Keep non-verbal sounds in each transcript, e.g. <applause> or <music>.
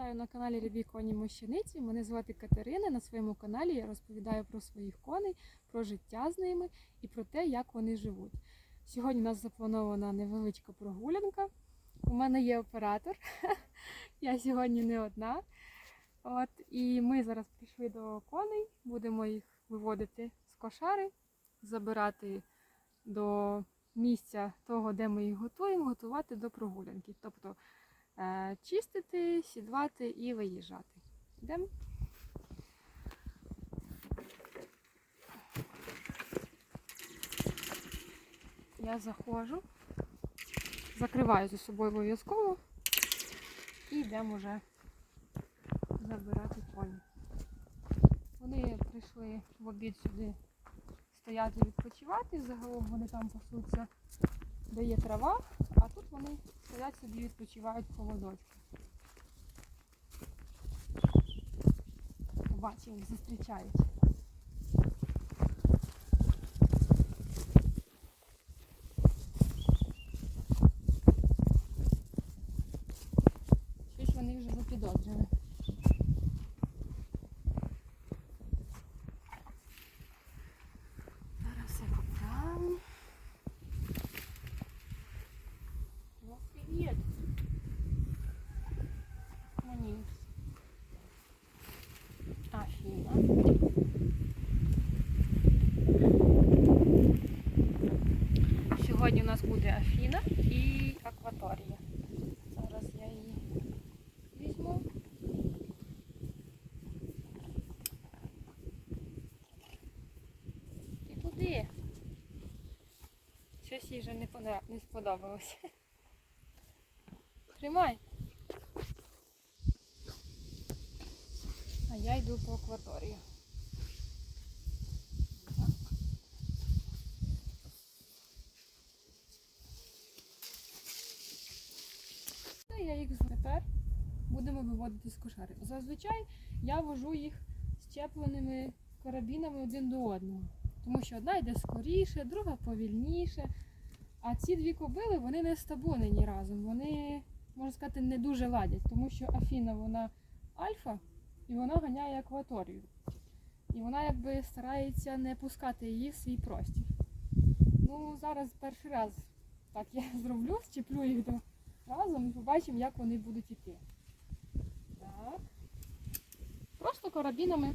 вітаю на каналі Рябі Коні Мощениці. Мене звати Катерина. На своєму каналі я розповідаю про своїх коней, про життя з ними і про те, як вони живуть. Сьогодні у нас запланована невеличка прогулянка. У мене є оператор. <laughs> Я сьогодні не одна. От, і ми зараз прийшли до коней, будемо їх виводити з кошари, забирати до місця того, де ми їх готуємо, готувати до прогулянки. Тобто чистити, сідвати і виїжджати. Йдемо. Я заходжу, закриваю за собою обов'язково і йдемо вже забирати коні. Вони прийшли в обід сюди стояти відпочивати, загалом вони там пасуться, де є трава, а тут вони стоять собі відпочивають в холодочку. Бачив, їх зустрічають. Щось вони вже запідозрили. Зараз я поправлю. Ну, привет. Манюс. Афина. Сьогодні у нас буде Афіна і акваторія. Зараз я її візьму. Ти куди? Щось їй вже не сподобалось. Тримай. А я йду по акваторію. Я їх тепер будемо виводити з кошари. Зазвичай я вожу їх щепленими карабінами один до одного. Тому що одна йде скоріше, друга повільніше. А ці дві кобили вони не стабунені разом. Вони, можна сказати, не дуже ладять, тому що Афіна вона альфа і вона ганяє акваторію. І вона якби старається не пускати її в свій простір. Ну, зараз перший раз так я <laughs> зроблю, щеплю їх до разом і побачимо, як вони будуть іти. Так. Просто карабінами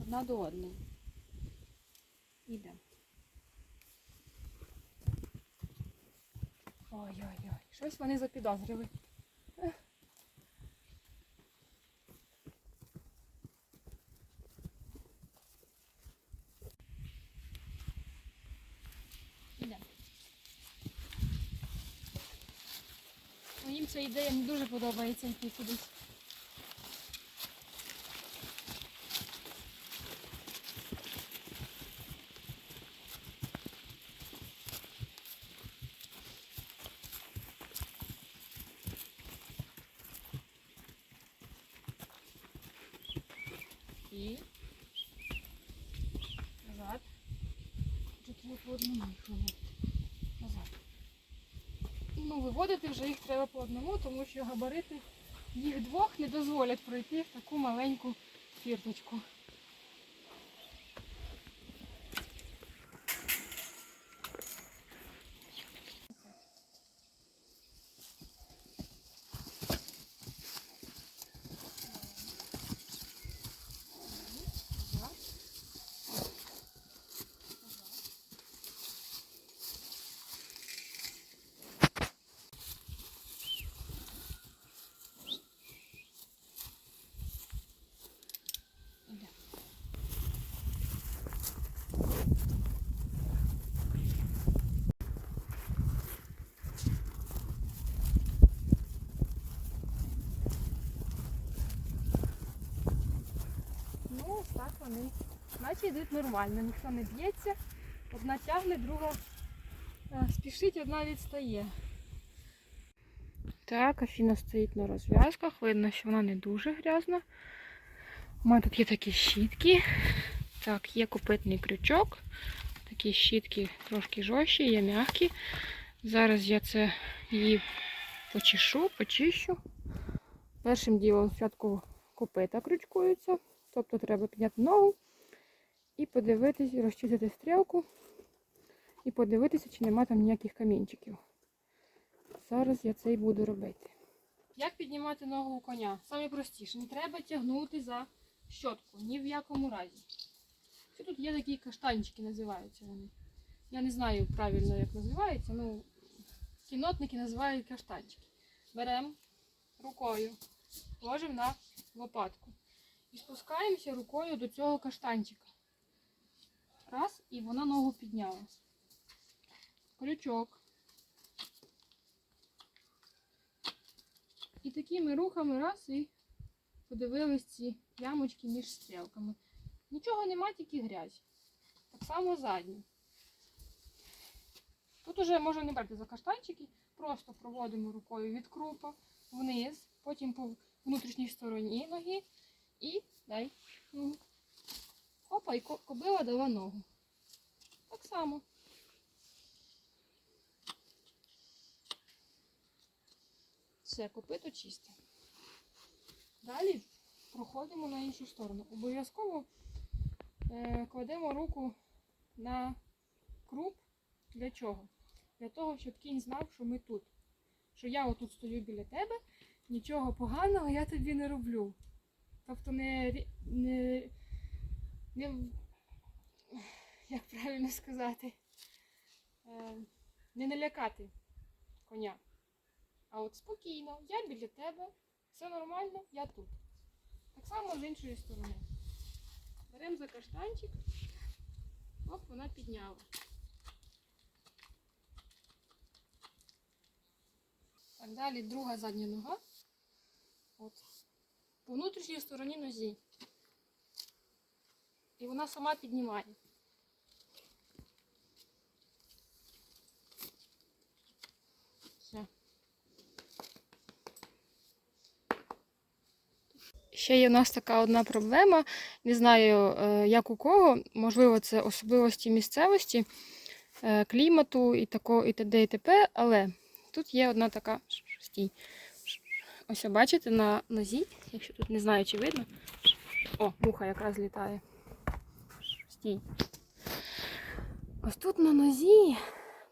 одна до одної. Ідемо. Ой-ой-ой, щось вони запідозрили. Ех. Ідемо. Ну, Їм ця ідея не дуже подобається кудись. І назад. Вже треба по одному їх виводити. Назад. Ну, виводити вже їх треба по одному, тому що габарити їх двох не дозволять пройти в таку маленьку фірточку. Назад. Іде. Ну, ось так вони. Наче йдуть нормально, ніхто не б'ється. Одна тягне, друга е, спішить, одна відстає. Так, Афіна стоїть на розв'язках. Видно, що вона не дуже грязна. У мене тут є такі щітки. Так, є копитний крючок. Такі щітки трошки жорсті, є м'які. Зараз я це її почешу, почищу. Першим ділом спочатку копита крючкуються, тобто треба підняти ногу і подивитись, розчистити стрілку і подивитися, чи нема там ніяких камінчиків. Зараз я це і буду робити. Як піднімати ногу у коня? Саме простіше, не треба тягнути за щотку, ні в якому разі. Ще тут є такі каштанчики, називаються вони. Я не знаю правильно, як називаються, ну кінотники називають каштанчики. Беремо рукою, ложимо на лопатку. І спускаємося рукою до цього каштанчика. Раз, і вона ногу підняла. Крючок. І такими рухами раз і подивились ці ямочки між стрілками. Нічого нема, тільки грязь. Так само задні. Тут уже можна не брати за каштанчики, просто проводимо рукою від крупа вниз, потім по внутрішній стороні ноги і дай. Опа, і кобила дала ногу. Так само. Все, копито чисте. Далі проходимо на іншу сторону. Обов'язково е, кладемо руку на круп. Для чого? Для того, щоб кінь знав, що ми тут. Що я отут стою біля тебе, нічого поганого я тобі не роблю. Тобто не, не, не як правильно сказати, е, не налякати коня. А от спокійно, я біля тебе, все нормально, я тут. Так само з іншої сторони. Беремо за каштанчик, оп, вона підняла. Так, далі друга задня нога. От. По внутрішній стороні нозі. І вона сама піднімає. Ще є у нас така одна проблема. Не знаю, е, як у кого. Можливо, це особливості місцевості, е, клімату і тако, і т.д. і т.п. Але тут є одна така стій. Ось бачите на нозі, якщо тут не знаю, чи видно. О, муха якраз літає. Стій. Ось тут на нозі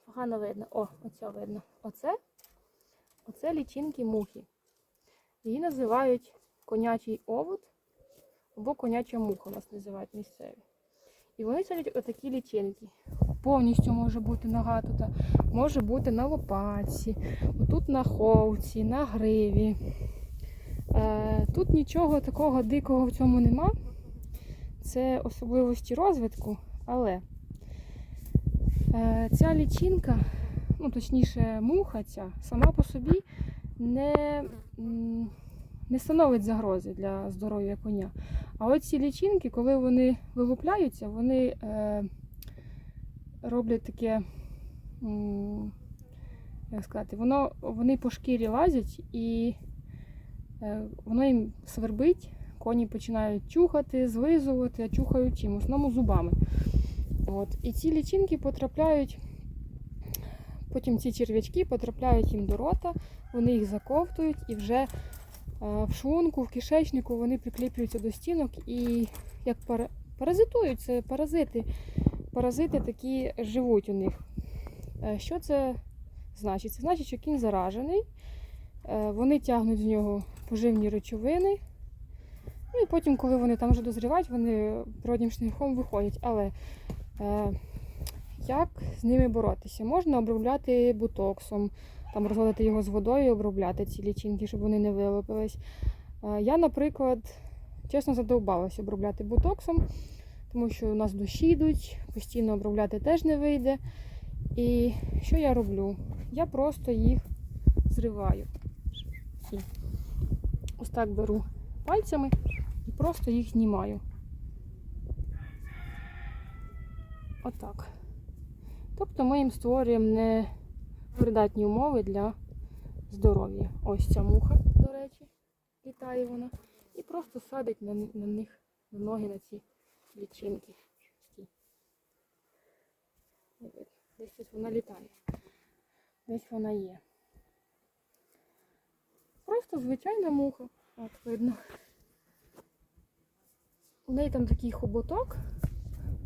погано видно. О, оце видно. Оце, оце лічинки мухи. Її називають конячий овод або коняча муха, нас називають місцеві. І вони садять отакі лічинки. Повністю може бути нога тут, може бути на лопатці, отут на холці, на гриві. Е, Тут нічого такого дикого в цьому нема. Це особливості розвитку, але е, ця лічинка, ну точніше, муха ця, сама по собі не, не становить загрози для здоров'я коня. А от ці лічинки, коли вони вилупляються, вони е, роблять таке, як сказати, воно, вони по шкірі лазять і е, воно їм свербить, коні починають чухати, злизувати, а чухають чим? В основному зубами. От. І ці лічинки потрапляють, потім ці черв'ячки потрапляють їм до рота, вони їх заковтують і вже е, в шлунку, в кишечнику вони прикріплюються до стінок і як паразитують, це паразити. Паразити такі живуть у них. Е, Що це значить? Це значить, що кінь заражений, е, вони тягнуть з нього поживні речовини. Ну і потім, коли вони там вже дозрівають, вони природнім шляхом виходять. Але е, як з ними боротися? Можна обробляти бутоксом, там розводити його з водою, обробляти ці лічинки, щоб вони не вилупились. Е, я, наприклад, чесно задовбалася обробляти бутоксом, тому що у нас дощі йдуть, постійно обробляти теж не вийде. І що я роблю? Я просто їх зриваю. Ось так беру пальцями і просто їх знімаю. Отак. Тобто ми їм створюємо непридатні умови для здоров'я. Ось ця муха, до речі, літає вона. І просто садить на, на них на ноги на ці лічинки. Десь тут вона літає. Десь вона є. Просто звичайна муха. От видно. У неї там такий хоботок.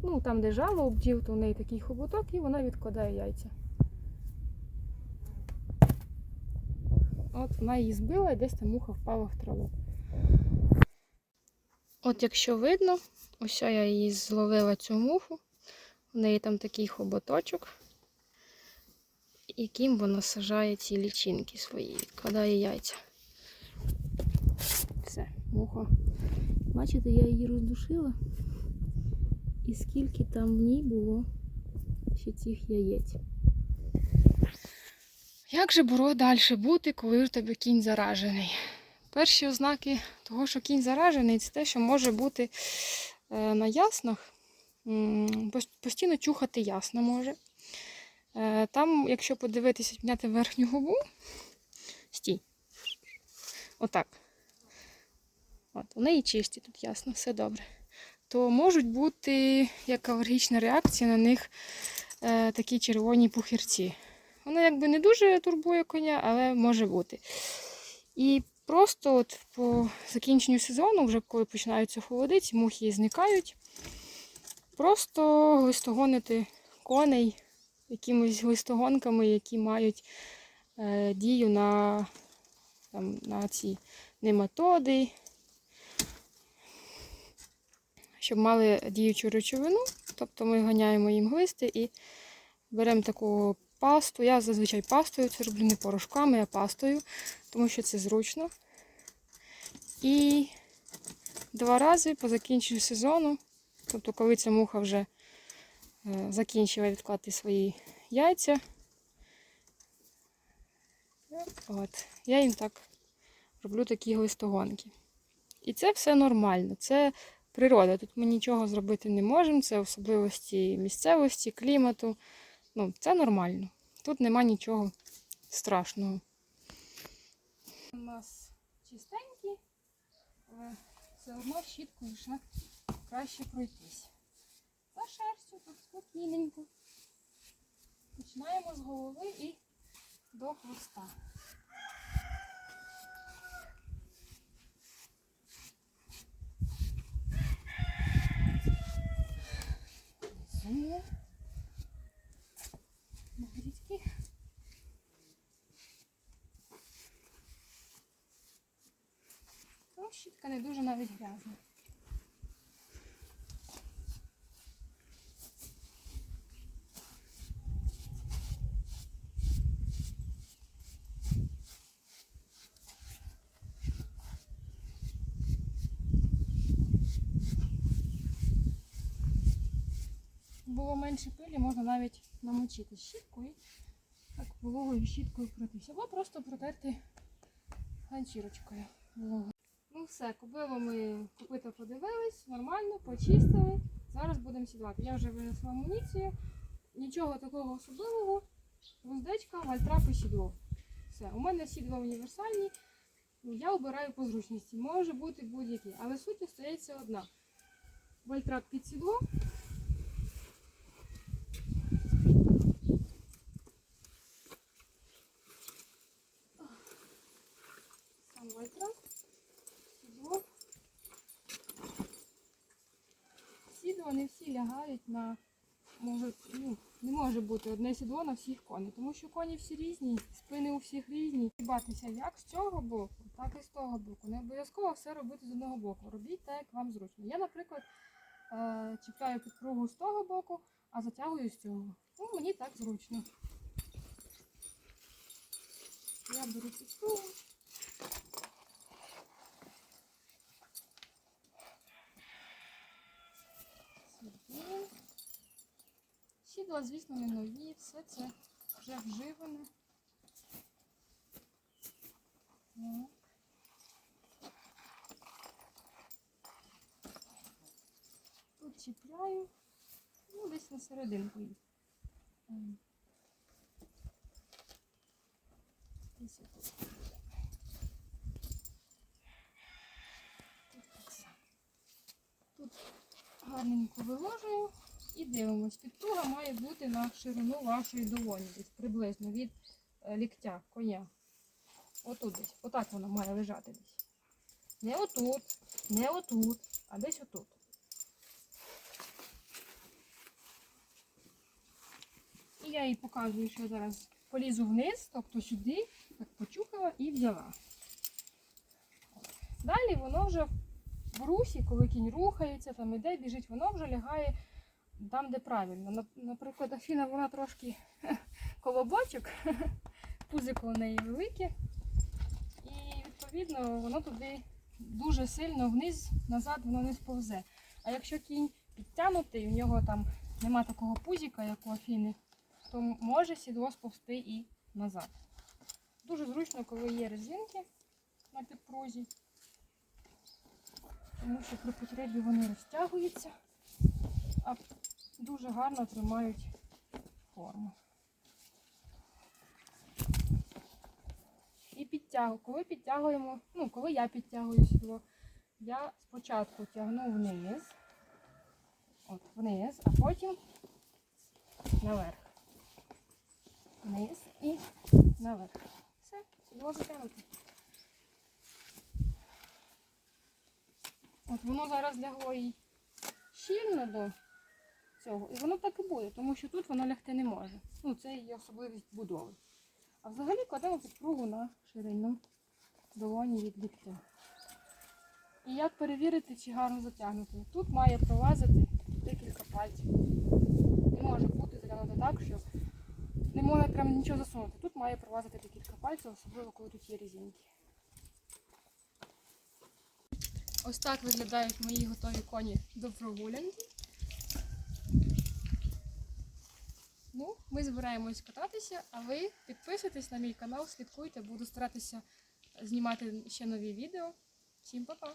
Ну, там, де жало обділ, то у неї такий хоботок і вона відкладає яйця. От вона її збила і десь там муха впала в траву. От якщо видно, ось я її зловила цю муху. У неї там такий хоботочок, яким вона сажає ці лічинки свої, відкладає яйця. Все, муха. Бачите, я її роздушила. І скільки там в ній було ще цих яєць. Як же було далі бути, коли у тебе кінь заражений? Перші ознаки того, що кінь заражений, це те, що може бути е, на яснах. Постійно чухати ясно може. Е, Там, якщо подивитися, підняти верхню губу, стій. Отак. От, у неї чисті тут ясно, все добре. То можуть бути як алергічна реакція на них е, такі червоні пухирці. Воно якби не дуже турбує коня, але може бути. І просто от по закінченню сезону, вже коли починаються холодиці, мухи зникають. Просто глистогонити коней якимись глистогонками, які мають е, дію на, там, на ці нематоди, щоб мали діючу речовину. Тобто ми ганяємо їм глисти і беремо таку пасту. Я зазвичай пастою це роблю не порошками, а пастою, тому що це зручно. І два рази по закінченню сезону, тобто коли ця муха вже е, закінчила відкладати свої яйця, от, я їм так роблю такі глистогонки. І це все нормально. Це природа. Тут ми нічого зробити не можемо. Це особливості місцевості, клімату. Ну, це нормально. Тут нема нічого страшного. У нас чистенькі, але все одно щіткою ще краще пройтись. За шерстю тут спокійненько. Починаємо з голови і до хвоста. Внизу. Щітка не дуже навіть грязна. Було менше пилі, можна навіть намочити щітку і так вологою щіткою пройтися. Або просто протерти ганчірочкою. Ну все, купили ми купити подивились, нормально, почистили. Зараз будемо сідлати. Я вже винесла амуніцію. Нічого такого особливого. Гуздечка, вальтрап і сідло. Все. У мене сідла універсальні. Я обираю по зручності. Може бути будь-який. Але суть остається одна. Вальтрап під сідло. Сам вальтрап. Сідло. Сідло не лягають на може, ну, не може бути одне сідло на всіх коней, тому що коні всі різні, спини у всіх різні. Батися як з цього боку, так і з того боку. Не обов'язково все робити з одного боку. Робіть так, як вам зручно. Я, наприклад, е, чіпляю підпругу з того боку, а затягую з цього. Ну, мені так зручно. Я беру підпругу. Сюди. Сідла, звісно, не нові, все це вже вживане. Тут чіпляю, ну, десь на серединку їх. Тут так само. Тут гарненько виложую. І дивимось. Підпруга має бути на ширину вашої долоні, десь приблизно від е, ліктя коня. Отут десь. Отак вона має лежати десь. Не отут, не отут, а десь отут. І я їй показую, що зараз полізу вниз, тобто сюди, так почухала і взяла. Далі воно вже в русі, коли кінь рухається, там іде, біжить, воно вже лягає там, де правильно. Наприклад, Афіна вона трошки <laughs> колобочок, <laughs> пузико у неї велике. І відповідно воно туди дуже сильно вниз, назад воно не сповзе. А якщо кінь підтягнутий, у нього там нема такого пузіка, як у Афіни, то може сідло сповзти і назад. Дуже зручно, коли є резинки на підпрузі, тому що при потребі вони розтягуються, а дуже гарно тримають форму. І підтягу. Коли підтягуємо, ну, коли я підтягую сідло, я спочатку тягну вниз, от вниз, а потім наверх. Вниз і наверх. Все, сідло затягнуто. От воно зараз лягло і щільно до цього. І воно так і буде, тому що тут воно лягти не може. Ну, це її особливість будови. А взагалі кладемо підпругу на ширину долоні від ліктя. І як перевірити, чи гарно затягнуто? Тут має пролазити декілька пальців. Не може бути затягнуто так, що не можна прям нічого засунути. Тут має пролазити декілька пальців, особливо коли тут є різинки. Ось так виглядають мої готові коні до прогулянки. Ну, ми збираємось кататися, а ви підписуйтесь на мій канал, слідкуйте, буду старатися знімати ще нові відео. Всім па-па!